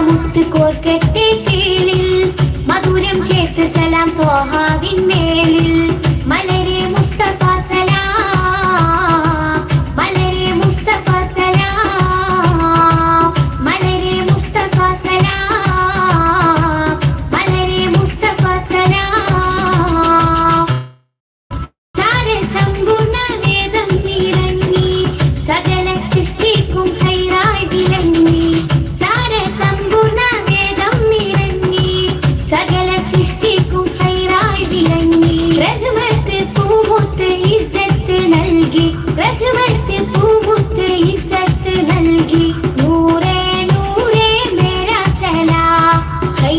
മുത്ത് ചേലിൽ. മധുരം ചേർത്ത് സലാം തോഹാവിൻ മേലിൽ.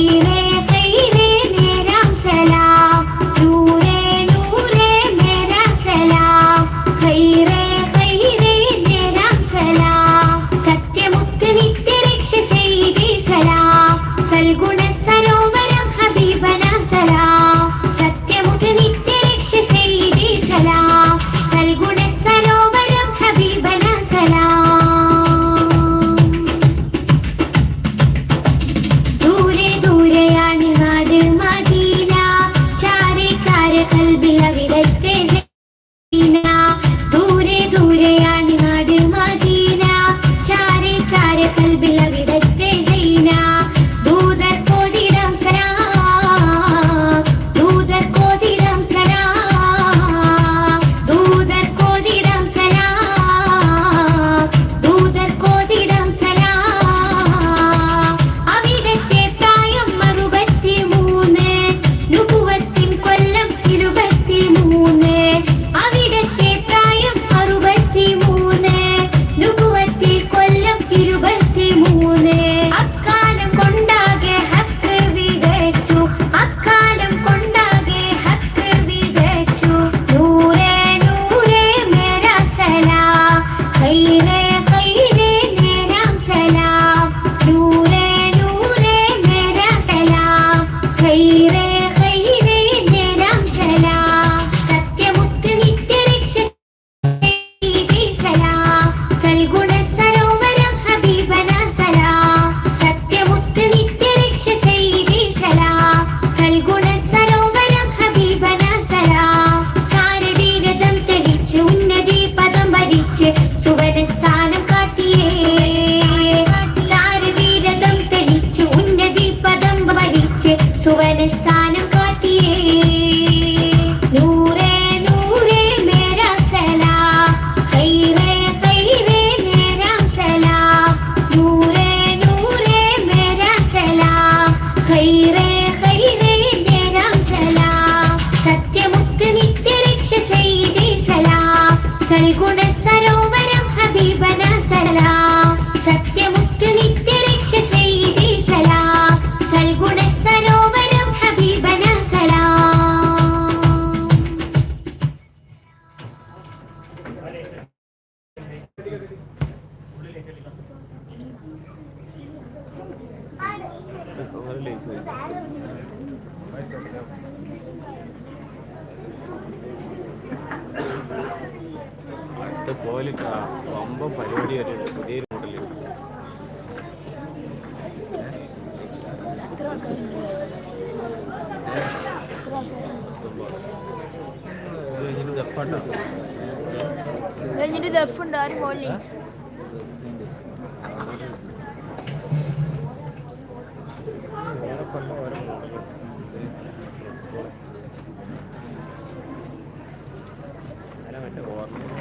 கையிலே algún estarón. എന്നിട്ട് പോയാൽ വമ്പ പരിപാടി വരെയാണ് പുതിയ ഹോട്ടലിൽ ദഫ് ഉണ്ട്. ഓർമ്മ